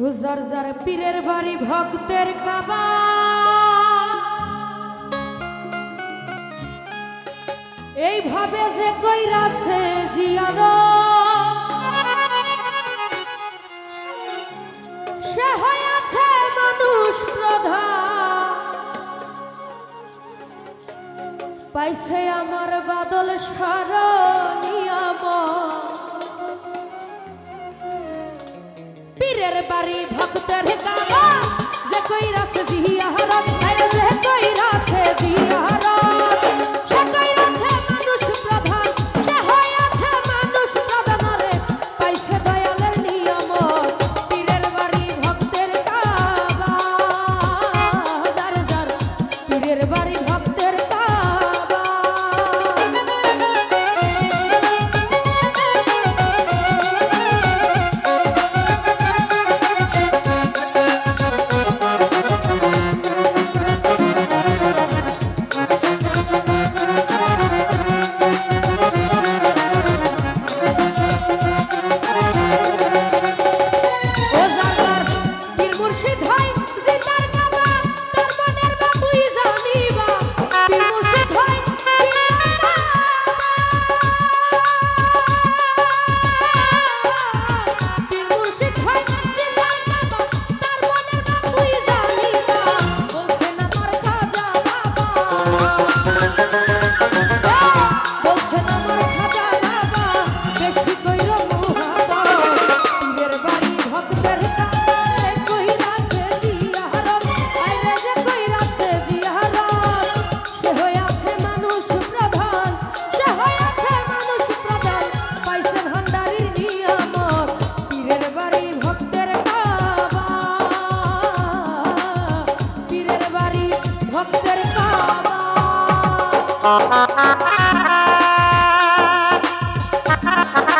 গুজার জার পীরের বাড়ি ভক্তের কাবা এইভাবে যে কইরাছে জিয়ানো, সে হয়েছে মানুষ প্রধান। পাইছে আমার বাদল সারা বাড়ি ভক্তের বাবা যে কই রাছে বিয়া হারাম আরে যে কই রাছে বিয়া